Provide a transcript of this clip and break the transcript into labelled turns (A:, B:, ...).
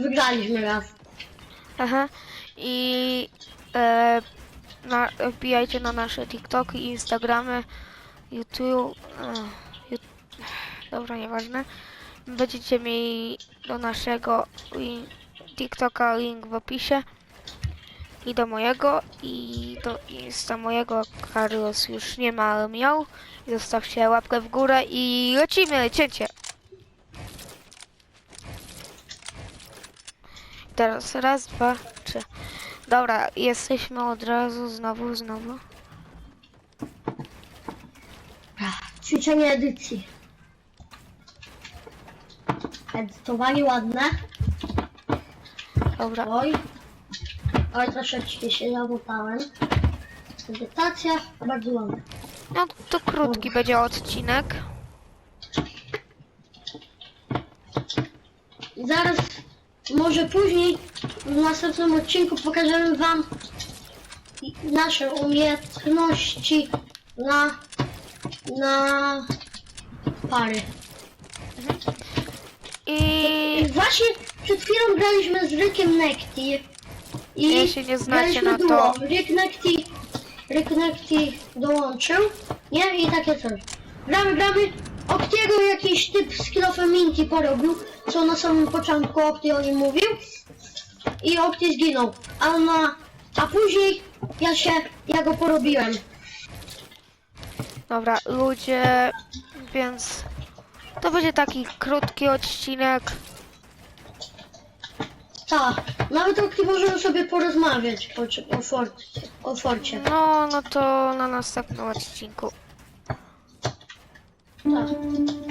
A: wygraliśmy raz.
B: Aha. I e, na, wbijajcie na nasze TikToki, Instagramy, YouTube. E, ju, dobra, nieważne. Będziecie mieli do naszego TikToka link w opisie. I do mojego, i do Insta mojego. Carlos już nie ma, ale miał. Zostawcie łapkę w górę i lecimy, cięcie. Teraz raz, dwa, trzy. Dobra, jesteśmy od razu, znowu, znowu.
A: Ćwiczenie edycji. Edytowanie ładne.
B: Dobra,
A: Oj. Oj, troszeczkę się zamotałem. Edytacja, bardzo ładna.
B: no to krótki będzie odcinek.
A: I zaraz, może później, w następnym odcinku pokażemy wam nasze umiejętności na, na pary.
B: I
A: właśnie przed chwilą graliśmy z Rykiem Nekti. I
B: się nie znacie
A: graliśmy
B: na to.
A: duo. Rick Nekti, Rick Nekti dołączył, nie? I takie coś. Gramy, gramy. Oktiego jakiś typ z kilofem Minki porobił, co na samym początku Okti o nim mówił. I Okti zginął. A, na, a później ja się, ja go porobiłem.
B: dobra, ludzie, więc to będzie taki krótki odcinek.
A: Tak, nawet Okti możemy sobie porozmawiać o, o, forcie, o forcie.
B: No, no to na następnym odcinku.
A: Tak.